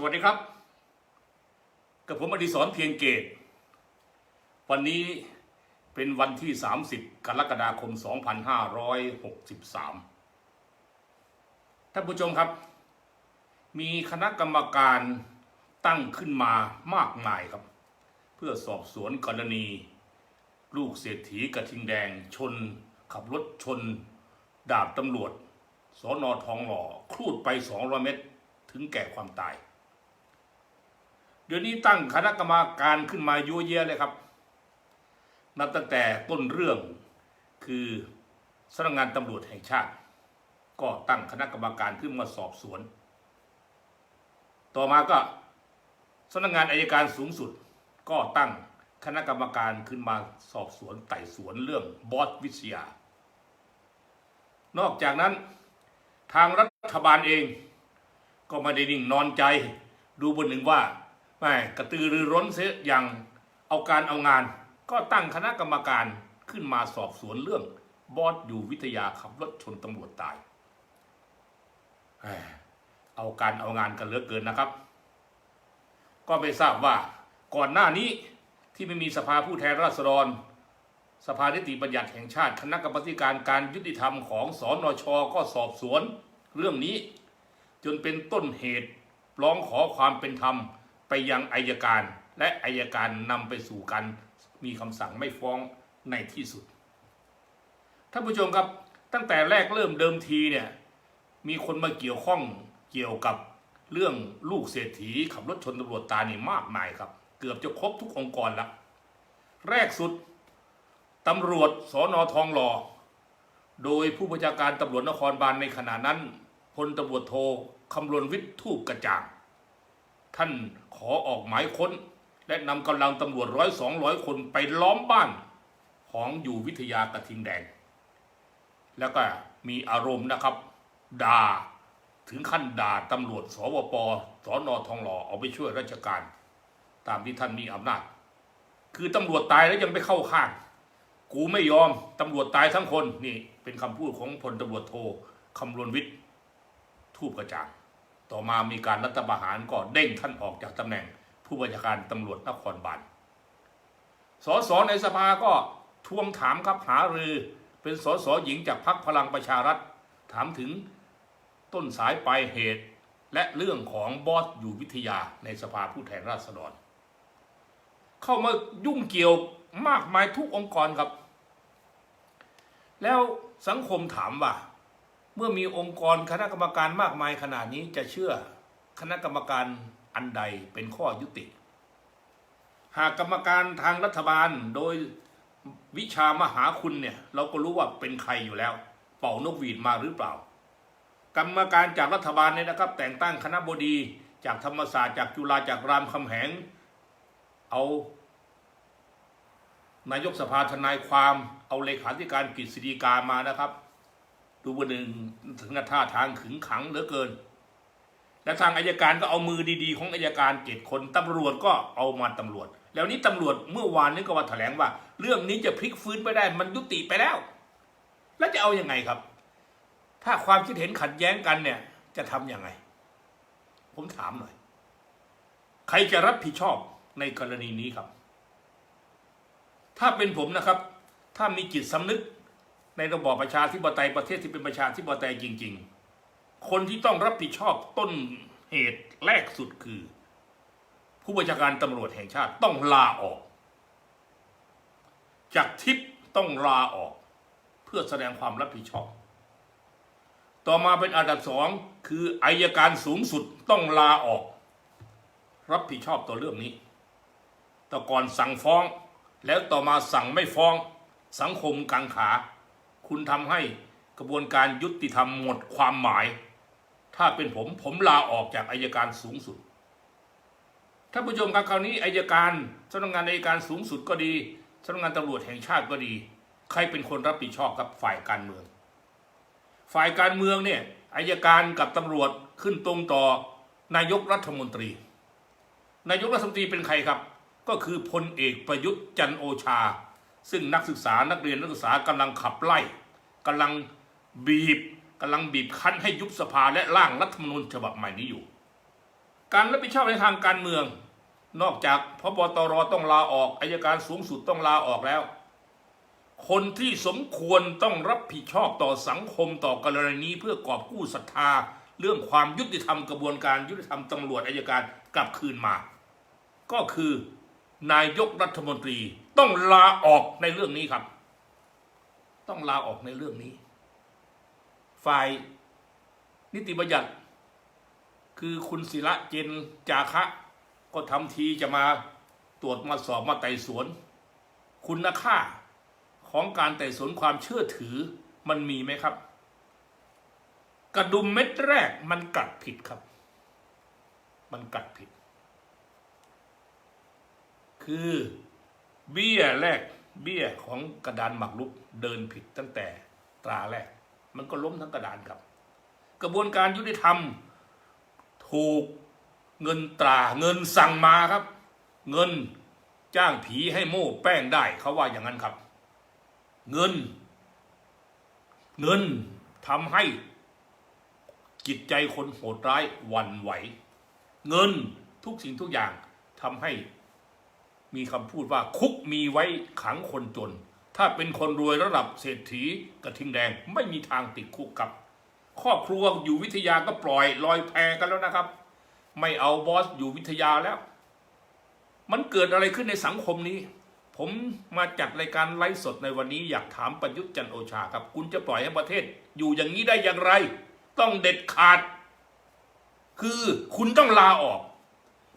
สวัสดีครับ กับผมอดิศรเพียงเกต วันนี้เป็นวันที่ 30 กรกฎาคม 2563 ท่านผู้ชมครับ มีคณะกรรมการตั้งขึ้นมามากมายครับ เพื่อสอบสวนกรณี ลูกเศรษฐีกระทิงแดงชน ขับรถชน ดาบตำรวจสอนอทองหล่อครูดไป 200 เมตรถึงแก่ความตาย เดี๋ยวนี้ตั้งคณะกรรมการขึ้นมายั่วเยะเลยครับ นับตั้งแต่ต้นเรื่องคือสำนักงานตำรวจแห่งชาติ ก็ตั้งคณะกรรมการขึ้นมาสอบสวน ต่อมาก็สำนักงานอายการสูงสุด ก็ตั้งคณะกรรมการขึ้นมาสอบสวนไต่สวนเรื่องบอสวิทยา นอกจากนั้นทางรัฐบาลเองก็ไม่ได้นิ่งนอนใจดูบนหนึ่งว่า แม่กระตือรือร้นเสียอย่างเอาการเอางาน ก็ตั้งคณะกรรมการขึ้นมาสอบสวนเรื่อง บอสอยู่วิทยาขับรถชนตำรวจตาย เอาการเอางานกันเหลือเกินนะครับ ก็ไม่ทราบว่าก่อนหน้านี้ที่ไม่มีสภาผู้แทนราษฎร สภานิติบัญญัติแห่งชาติคณะกรรมการการยุติธรรมของสอนชก็สอบสวนเรื่องนี้ จนเป็นต้นเหตุร้องขอความเป็นธรรม ไปยังอายการ และอายการนำไปสู่การมีคำสั่งไม่ฟ้องในที่สุดท่านผู้ชมครับตั้งแต่แรกเริ่มเดิมทีเนี่ยมีคนมาเกี่ยวข้องเกี่ยวกับเรื่องลูกเศรษฐีขับรถชนตำรวจตายนี่มากมายครับ เกือบจะครบทุกองค์กรละแรกสุดตำรวจสอนอทองหล่อโดยผู้บัญชาการตำรวจนครบาลในขณะนั้นพลตำรวจโทคำรณวิทย์ทูปกระจ่าง ท่านขอออกหมายค้น และนำกำลังตำรวจร้อยสองร้อยคนไปล้อมบ้านของอยู่วิทยากระทิงแดง แล้วก็มีอารมณ์นะครับด่าถึงขั้นด่าตำรวจ สวปสอนอทองหล่อเอาไปช่วยราชการ ตามที่ท่านมีอำนาจ คือตำรวจตายแล้วยังไปเข้าข้าง กูไม่ยอมตำรวจตายทั้งคนนี่เป็นคำพูดของพลตำรวจโทคำรณวิทย์ทูปกระจ่าง ต่อมามีการรัฐประหารก็เด้งท่านออกจากตำแหน่ง ผู้บัญชาการตำรวจนครบาลสสในสภาก็ทวงถามครับหารือเป็นสสหญิงจากพรรคพลังประชารัฐ ถามถึงต้นสายปลายเหตุ และเรื่องของบอสอยู่วิทยาในสภาผู้แทนราษฎร เข้ามายุ่งเกี่ยวมากมายทุกองค์กรครับ แล้วสังคมถามว่า เมื่อมีองค์กรคณะกรรมการมากมายขนาดนี้จะเชื่อคณะกรรมการอันใดเป็นข้อยุติ หากกรรมการทางรัฐบาลโดยวิชามหาคุณเนี่ยเราก็รู้ว่าเป็นใครอยู่แล้ว เป่านกหวีดมาหรือเปล่า กรรมการจากรัฐบาลเนี่ยนะครับ แต่งตั้งคณะบดีจากธรรมศาสตร์จากจุฬาจากรามคำแหง เอานายกสภาทนายความเอาเลขาธิการกฤษฎีกามานะครับ ดูวันหนึ่งถึงกัท่าทางขึงขังเหลือเกิน และทางอายการก็เอามือดีๆ ของอายการเจ็ดคนตำรวจก็เอามาตำรวจ แล้วนี้ตำรวจเมื่อวานนี้ก็ว่าแถลงว่า เรื่องนี้จะพลิกฟื้นไปได้มันยุติไปแล้ว แล้วจะเอาอยัางไงครับ ถ้าความคิดเห็นขัดแย้งกันเนี่ย จะทำยังไง ผมถามหน่อย ใครจะรับผิดชอบในกรณีนี้ครับ ถ้าเป็นผมนะครับ ถ้ามีจิตสำนึก ในระบอบประชาธิปไตยประเทศที่เป็นประชาธิปไตยจริง ๆ คนที่ต้องรับผิดชอบต้นเหตุแรกสุดคือ ผู้บัญชาการตำรวจแห่งชาติต้องลาออก จากทิพย์ต้องลาออก เพื่อแสดงความรับผิดชอบ ต่อมาเป็นอันดับสองคืออายการสูงสุดต้องลาออก รับผิดชอบต่อเรื่องนี้แต่ก่อนสั่งฟ้อง แล้วต่อมาสั่งไม่ฟ้อง สังคมกังขา คุณทำให้กระบวนการยุติธรรมหมดความหมาย ถ้าเป็นผมผมลาออกจากอายการสูงสุดท่านผู้ชมครับคราวนี้อายการสำนักงานอายการสูงสุดก็ดีสำนักงานตำรวจแห่งชาติก็ดี ใครเป็นคนรับผิดชอบกับฝ่ายการเมือง ฝ่ายการเมืองเนี่ยอายการกับตำรวจขึ้นตรงต่อนายกรัฐมนตรี นายกรัฐมนตรีเป็นใครครับ ก็คือพลเอกประยุทธ์จันโอชา ซึ่งนักศึกษานักเรียนนักศึกษากำลังขับไล่กำลังบีบกำลังบีบคั้นให้ยุบสภาและร่างรัฐธรรมนูญฉบับใหม่นี้อยู่ การรับผิดชอบในทางการเมือง นอกจากพบตรต้องลาออกอายการสูงสุดต้องลาออกแล้ว คนที่สมควรต้องรับผิดชอบต่อสังคมต่อกรณีนี้เพื่อกอบกู้ศรัทธา เรื่องความยุติธรรมกระบวนการยุติธรรมตำรวจอายการกลับคืนมา ก็คือ นายกรัฐมนตรีต้องลาออกในเรื่องนี้ครับ ต้องลาออกในเรื่องนี้ ฝ่ายนิติบัญญัติ คือคุณศิระเจนจาคะ ก็ทำทีจะมาตรวจมาสอบมาไต่สวน คุณค่าของการไต่สวนความเชื่อถือมันมีไหมครับ กระดุมเม็ดแรกมันกัดผิดครับ มันกัดผิด คือ เบี้ยแรกเบี้ยของกระดานหมากรุกเดินผิดตั้งแต่ตราแรก มันก็ล้มทั้งกระดานครับ กระบวนการยุติธรรม ถูกเงินตราเงินสั่งมาครับ เงินจ้างผีให้โม่แป้งได้เขาว่าอย่างนั้นครับ เงิน เงินทำให้จิตใจคนโหดร้ายวันไหว เงินทุกสิ่งทุกอย่างทำให้ มีคำพูดว่าคุกมีไว้ขังคนจน ถ้าเป็นคนรวยระดับเศรษฐีกระทิงแดงไม่มีทางติดคุกครับ ครอบครัวอยู่วิทยาก็ปล่อยลอยแพกันแล้วนะครับ ไม่เอาบอสอยู่วิทยาแล้ว มันเกิดอะไรขึ้นในสังคมนี้ ผมมาจัดรายการไลฟ์สดในวันนี้อยากถามประยุทธ์จันโอชาครับ คุณจะปล่อยให้ประเทศ อยู่อย่างนี้ได้อย่างไร ต้องเด็ดขาด คือคุณต้องลาออก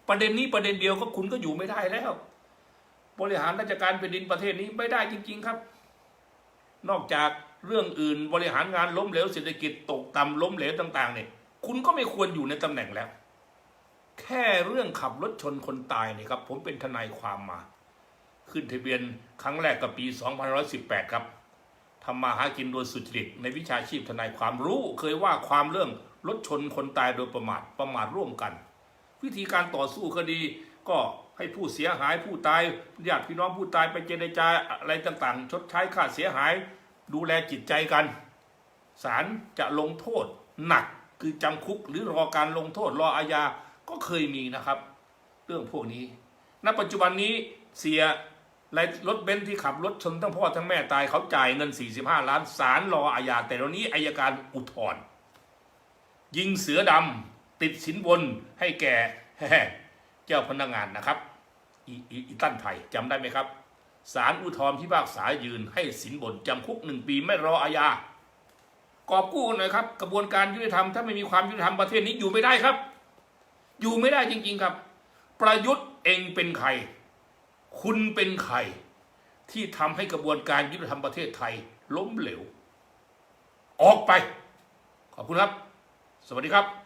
ประเด็นนี้ประเด็นเดียวก็คุณก็อยู่ไม่ได้แล้ว บริหารราชการแผ่นดินประเทศนี้ไม่ได้จริง ๆครับ นอกจากเรื่องอื่นบริหารงานล้มเหลวเศรษฐกิจตกต่ำล้มเหลวต่าง ๆ เนี่ย คุณก็ไม่ควรอยู่ในตำแหน่งแล้ว แค่เรื่องขับรถชนคนตายเนี่ยครับ ผมเป็นทนายความมา ขึ้นทะเบียนครั้งแรกกับปี2518 ครับทำมาหากินโดยสุจริตในวิชาชีพทนายความรู้ เคยว่าความเรื่องรถชนคนตายโดยประมาทประมาทร่วมกัน วิธีการต่อสู้คดี ก็ให้ผู้เสียหายผู้ตายญาติพี่น้องผู้ตายไปเจรจาอะไรต่างๆ ชดใช้ค่าเสียหาย ดูแลจิตใจกันศาลจะลงโทษหนักคือจำคุกหรือรอการลงโทษรออาญาก็เคยมีนะครับ เรื่องพวกนี้ ณ ปัจจุบันนี้เสียรถเบนซ์ที่ขับรถชนทั้งพ่อทั้งแม่ตายเขาจ่ายเงิน 45 ล้านศาลรออาญาแต่ตอนนี้อายการอุทธรณ์ยิงเสือดำติดสินบนให้แก่ จ้าพนักงานนะครับอีตั้นไทยจำได้ไหมครับศาลอุทธรณ์พิพากษายืนให้สินบนจำคุกหนึ่งปีไม่รออาญากอบกู้หน่อยครับ กระบวนการยุติธรรมถ้าไม่มีความยุติธรรมประเทศนี้อยู่ไม่ได้ครับ อยู่ไม่ได้จริงๆครับ ประยุทธ์เองเป็นใคร คุณเป็นใคร ที่ทำให้กระบวนการยุติธรรมประเทศไทยล้มเหลว ออกไป ขอบคุณครับ สวัสดีครับ